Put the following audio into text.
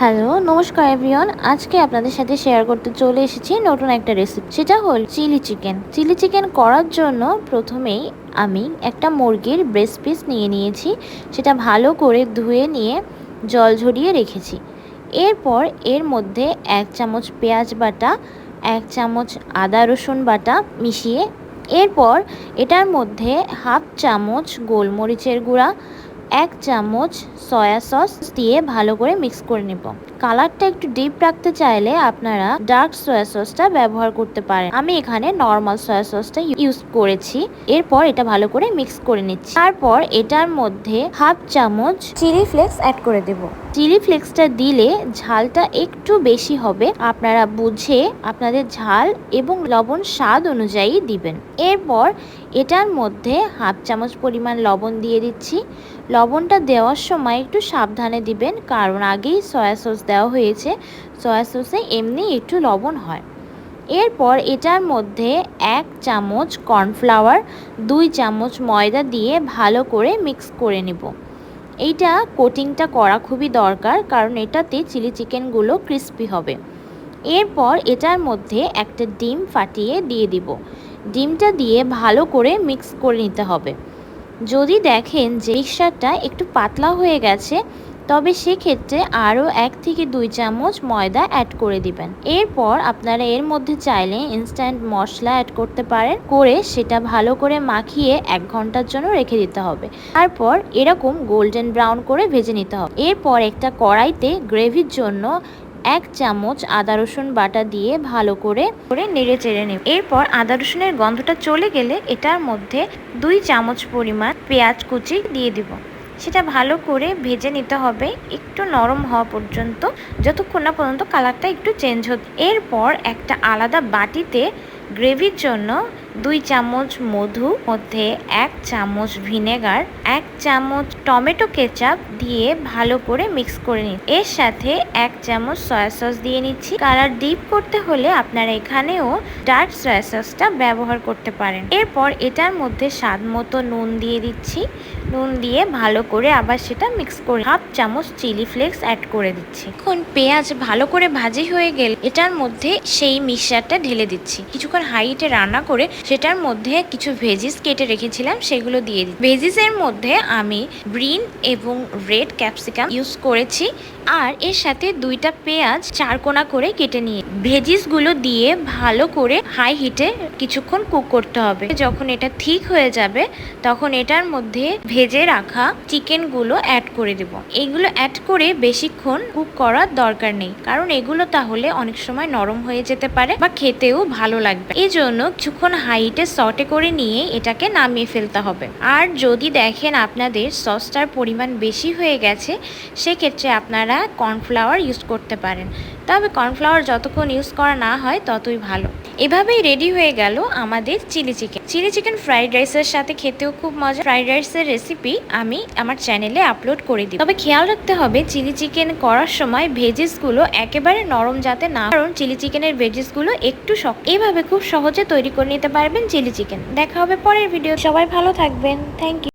Hello, নমস্কার everyone. আজকে আপনাদের সাথে শেয়ার করতে চলে এসেছি নতুন একটা রেসিপি সেটা হল চিলি চিকেন। চিলি চিকেন করার জন্য প্রথমেই আমি একটা মুরগির ব্রেস্ট পিস নিয়ে নিয়েছি, সেটা ভালো করে ধুয়ে নিয়ে জল ঝরিয়ে রেখেছি। এরপর এর মধ্যে এক চামচ পেঁয়াজ বাটা, এক চামচ আদা রসুন বাটা মিশিয়ে, এরপর এটার মধ্যে হাফ চামচ গোলমরিচের গুঁড়া এক চামচ সয়া সস দিয়ে ভালো করে মিক্স করে নেব। কালারটা একটু ডিপ রাখতে চাইলে আপনারা ডার্ক সয়া সসটা ব্যবহার করতে পারেন। আমি এখানে নর্মাল সয়া সসটা ইউজ করেছি। এরপর এটা ভালো করে মিক্স করে নিচ্ছি। তারপর এটার মধ্যে হাফ চামচ চিলি ফ্লেক্স অ্যাড করে দেব। চিলি ফ্লেক্সটা দিলে ঝালটা একটু বেশি হবে। আপনারা বুঝে আপনাদের ঝাল এবং লবণ স্বাদ অনুযায়ী দিবেন। এরপর এটার মধ্যে হাফ চামচ পরিমাণ লবণ দিয়ে দিচ্ছি। লবণটা দেওয়ার সময় একটু সাবধানে দিবেন, কারণ আগেই সয়া সস দেওয়া হয়েছে। সয়া সসে এমনি একটু লবণ হয়। এরপর এটার মধ্যে এক চামচ কর্নফ্লাওয়ার, দুই চামচ ময়দা দিয়ে ভালো করে মিক্স করে নেব। এইটা কোটিংটা করা খুবই দরকার, কারণ এটাতে চিলি চিকেনগুলো ক্রিস্পি হবে। এরপর এটার মধ্যে একটা ডিম ফাটিয়ে দিয়ে দিব। ডিমটা দিয়ে ভালো করে মিক্স করে নিতে হবে। যদি দেখেন যে মিক্সারটা একটু পাতলা হয়ে গেছে তবে সেক্ষেত্রে আরও এক থেকে দুই চামচ ময়দা অ্যাড করে দিবেন। এরপর আপনারা এর মধ্যে চাইলে ইনস্ট্যান্ট মশলা অ্যাড করতে পারেন। করে সেটা ভালো করে মাখিয়ে এক ঘণ্টার জন্য রেখে দিতে হবে। তারপর এরকম গোল্ডেন ব্রাউন করে ভেজে নিতে হবে। এরপর একটা কড়াইতে গ্রেভির জন্য এক চামচ আদা রসুন বাটা দিয়ে ভালো করে করে নেড়ে চেড়ে নেব। এরপর আদা রসুনের গন্ধটা চলে গেলে এটার মধ্যে দুই চামচ পরিমাণ পেঁয়াজ কুচি দিয়ে দিব। সেটা ভালো করে ভেজে নিতে হবে। একটু নরম হওয়া পর্যন্ত, যতক্ষণ না পর্যন্ত কালারটা একটু চেঞ্জ হচ্ছে। এরপর একটা আলাদা বাটিতে গ্রেভির জন্য দুই চামচ মধু, মধ্যে এক চামচ ভিনেগার, এক চামচ টমেটো কেচাপ দিয়ে ভালো করে মিক্স করে নিন। এর সাথে এক চামচ সয়া সস দিয়ে নিচ্ছি। কালার ডিপ করতে হলে আপনারা এখানেও ডার্ক সয়া সসটা ব্যবহার করতে পারেন। এরপর এটার মধ্যে স্বাদ মতো নুন দিয়ে দিচ্ছি। নুন দিয়ে ভালো করে আবার সেটা মিক্স করে হাফ চামচ চিলি ফ্লেক্স অ্যাড করে দিচ্ছি। এখন পেঁয়াজ ভালো করে ভাজি হয়ে গেলে এটার মধ্যে সেই মিক্সারটা ঢেলে দিচ্ছি। কিছুক্ষণ হাইটে রান্না করে সেটার মধ্যে কিছু ভেজিস কেটে রেখেছিলাম, সেগুলো দিয়ে দিই। ভেজিসের মধ্যে আমি গ্রিন এবং রেড ক্যাপসিকাম ইউজ করেছি, আর এর সাথে দুইটা পেঁয়াজ চারকোনা করে কেটে নিয়ে। ভেজিসগুলো দিয়ে ভালো করে হাই হিটে কিছুক্ষণ কুক করতে হবে। যখন এটা ঠিক হয়ে যাবে, তখন এটার মধ্যে ভেজে রাখা চিকেনগুলো অ্যাড করে দেব। এগুলো অ্যাড করে বেশিক্ষণ কুক করার দরকার নেই, কারণ এগুলো তাহলে অনেক সময় নরম হয়ে যেতে পারে বা খেতেও ভালো লাগবে। এই জন্য কিছুক্ষণ হাইটে সটে করে নিয়ে এটাকে নামিয়ে ফেলতে হবে। আর যদি দেখেন আপনাদের সসটার পরিমাণ বেশি হয়ে গেছে, সেক্ষেত্রে আপনারা কর্নফ্লাওয়ার ইউজ করতে পারেন। তবে কর্নফ্লাওয়ার যতক্ষণ ইউজ করা না হয়, ততই ভালো। এভাবেই রেডি হয়ে গেল আমাদের chilli chicken chilli chicken fried রাইসের সাথে খেতেও খুব মজা। ফ্রাইড রাইসের রেসিপি আমি আমার চ্যানেলে আপলোড করে দিই তবে খেয়াল রাখতে হবে চিলি চিকেন করার সময় ভেজিসগুলো একেবারে নরম যাতে না কারণ চিলি চিকেনের ভেজিসগুলো একটু শক্ত। এইভাবে খুব সহজে তৈরি করে নিতে পারবেন চিলি চিকেন দেখা হবে পরের ভিডিও সবাই ভালো থাকবেন। Thank you